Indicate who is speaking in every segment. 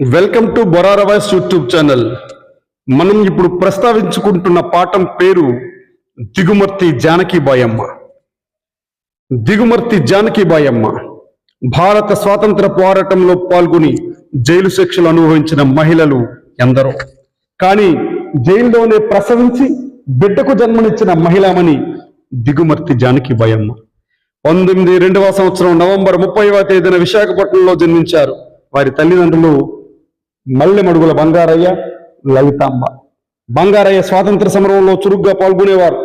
Speaker 1: Welcome to బొరారా voice YouTube channel మనం ఇప్పుడు ప్రస్తావించుకుంటున్న పాఠం పేరు దిగుమర్తి జానకీబాయమ్మ దిగుమర్తి జానకీబాయమ్మ భారత స్వాతంత్ర పోరాటంలో పాల్గొని జైలు శిక్షలు అనుభవించిన మహిళలు ఎందరో. కానీ జైల్లోనే ప్రసవించి బిడ్డకు జన్మనిచ్చిన మహిళమని దిగుమర్తి జానకీబాయమ్మ పంతొమ్మిది రెండవ సంవత్సరం నవంబర్ ముప్పైవ తేదీన విశాఖపట్నంలో జన్మించారు. వారి తల్లిదండ్రులు మల్లెమడుగుల బంగారయ్య లలితాంబ. బంగారయ్య స్వాతంత్ర సమరంలో చురుగ్గా పాల్గొనేవారు.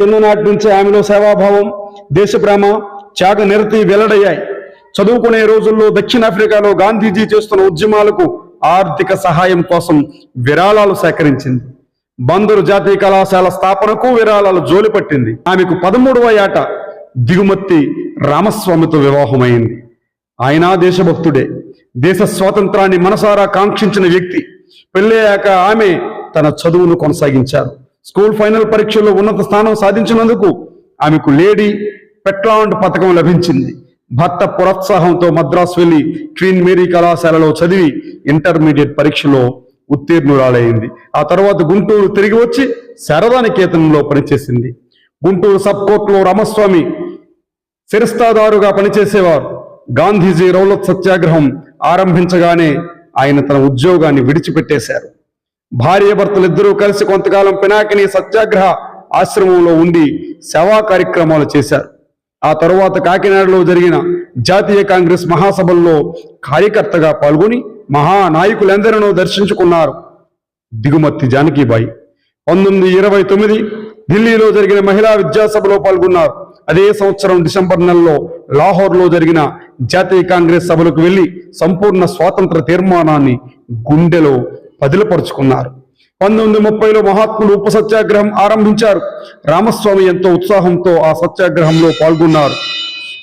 Speaker 1: చిన్ననాటి నుంచే ఆమెలో సేవాభావం దేశప్రేమ త్యాగ నిరతి వెల్లడయ్యాయి. చదువుకునే రోజుల్లో దక్షిణాఫ్రికాలో గాంధీజీ చేస్తున్న ఉద్యమాలకు ఆర్థిక సహాయం కోసం విరాళాలు సేకరించింది. బందరు జాతీయ కళాశాల స్థాపనకు విరాళాలు జోలి పట్టింది ఆమెకు పదమూడవ ఏట దిగుమతి రామస్వామితో వివాహమైంది. ఆయన దేశభక్తుడే. దేశ స్వాతంత్రాన్ని మనసారా కాంక్షించిన వ్యక్తి. పెళ్ళయ్యాక ఆమె తన చదువును కొనసాగించారు. స్కూల్ ఫైనల్ పరీక్షల్లో ఉన్నత స్థానం సాధించినందుకు ఆమెకు లేడీ పెట్లాండ్ పథకం లభించింది. భర్త ప్రోత్సాహంతో మద్రాసు వెళ్ళి క్వీన్ మేరీ కళాశాలలో చదివి ఇంటర్మీడియట్ పరీక్షలో ఉత్తీర్ణురాలైంది. ఆ తర్వాత గుంటూరు తిరిగి వచ్చి శారదానికేతనంలో పనిచేసింది. గుంటూరు సబ్ కోర్టులో రామస్వామి శిరస్తాదారుగా పనిచేసేవారు. గాంధీజీ రౌలత్ సత్యాగ్రహం ఆరంభించగానే ఆయన తన ఉద్యోగాన్ని విడిచిపెట్టేశారు. భార్యాభర్తలిద్దరూ కలిసి కొంతకాలం పినాకిని సత్యాగ్రహ ఆశ్రమంలో ఉండి సేవా కార్యక్రమాలు చేశారు. ఆ తరువాత కాకినాడలో జరిగిన జాతీయ కాంగ్రెస్ మహాసభల్లో కార్యకర్తగా పాల్గొని మహానాయకులందరినూ దర్శించుకున్నారు. దిగుమత్తి జానకీబాయి పంతొమ్మిది ఇరవై తొమ్మిది ఢిల్లీలో జరిగిన మహిళా విద్యాసభలో పాల్గొన్నారు. అదే సంవత్సరం డిసెంబర్ నెలలో లాహోర్లో జరిగిన జాతీయ కాంగ్రెస్ సభలకు వెళ్ళి సంపూర్ణ స్వాతంత్ర తీర్మానాన్ని గుండెలో పదిలపరుచుకున్నారు. పంతొమ్మిది ముప్పైలో మహాత్ములు ఉప సత్యాగ్రహం ఆరంభించారు. రామస్వామి ఎంతో ఉత్సాహంతో ఆ సత్యాగ్రహంలో పాల్గొన్నారు.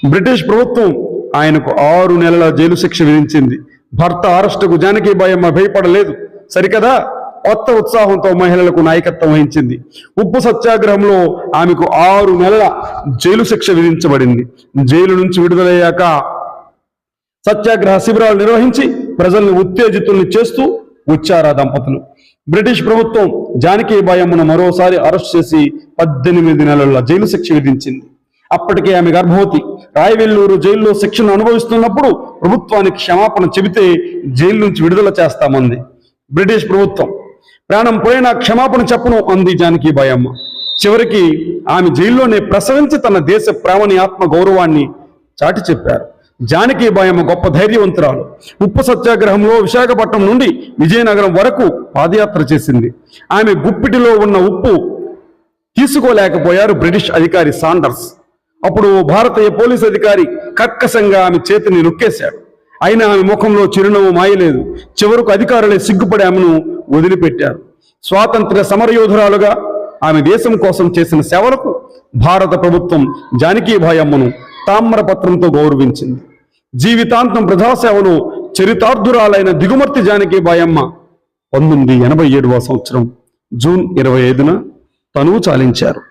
Speaker 1: బ్రిటిష్ ప్రభుత్వం ఆయనకు ఆరు నెలల జైలు శిక్ష విధించింది. భర్త అరెస్టుకు జానకీబాయమ్మ భయపడలేదు. సరికదా? కొత్త ఉత్సాహంతో మహిళలకు నాయకత్వం వహించింది. ఉప్పు సత్యాగ్రహంలో ఆమెకు ఆరు నెలల జైలు శిక్ష విధించబడింది. జైలు నుంచి విడుదలయ్యాక సత్యాగ్రహ శిబిరాలు నిర్వహించి ప్రజల్ని ఉత్తేజితుల్ని చేస్తూ వచ్చారా దంపతులు. బ్రిటిష్ ప్రభుత్వం జానకి బాయమ్మను మరోసారి అరెస్ట్ చేసి పద్దెనిమిది నెలల జైలు శిక్ష విధించింది. అప్పటికే ఆమె గర్భవతి. రాయవెల్లూరు జైల్లో శిక్షను అనుభవిస్తున్నప్పుడు ప్రభుత్వానికి క్షమాపణ చెబితే జైలు నుంచి విడుదల చేస్తామంది. బ్రిటిష్ ప్రభుత్వం ప్రాణం పోయినా క్షమాపణ చెప్పను అంది జానకి బాయమ్మ. చివరికి ఆమె జైల్లోనే ప్రసవించి తన దేశ ప్రేమని ఆత్మ గౌరవాన్ని చాటి చెప్పారు. జానకి బాయమ్మ గొప్ప ధైర్యవంతురాలు. ఉప్పు సత్యాగ్రహంలో విశాఖపట్నం నుండి విజయనగరం వరకు పాదయాత్ర చేసింది. ఆమె గుప్పిటిలో ఉన్న ఉప్పు తీసుకోలేకపోయారు బ్రిటిష్ అధికారి సాండర్స్. అప్పుడు భారతీయ పోలీస్ అధికారి కర్కశంగా ఆమె చేతిని నొక్కేశాడు. అయినా ఆమె ముఖంలో చిరునవ్వు మాయలేదు. చివరకు అధికారులే సిగ్గుపడి ఆమెను వదిలిపెట్టారు. స్వాతంత్ర్య సమరయోధురాలుగా ఆమె దేశం కోసం చేసిన సేవలకు భారత ప్రభుత్వం జానకీభాయ్ అమ్మను తామ్రపత్రంతో గౌరవించింది. జీవితాంతం ప్రజాసేవలో చరితార్థురాలైన దిగుమర్తి జానకీబాయ్ అమ్మ పంతొమ్మిది ఎనభై ఏడవ సంవత్సరం జూన్ ఇరవై ఐదున తనువు చాలించారు.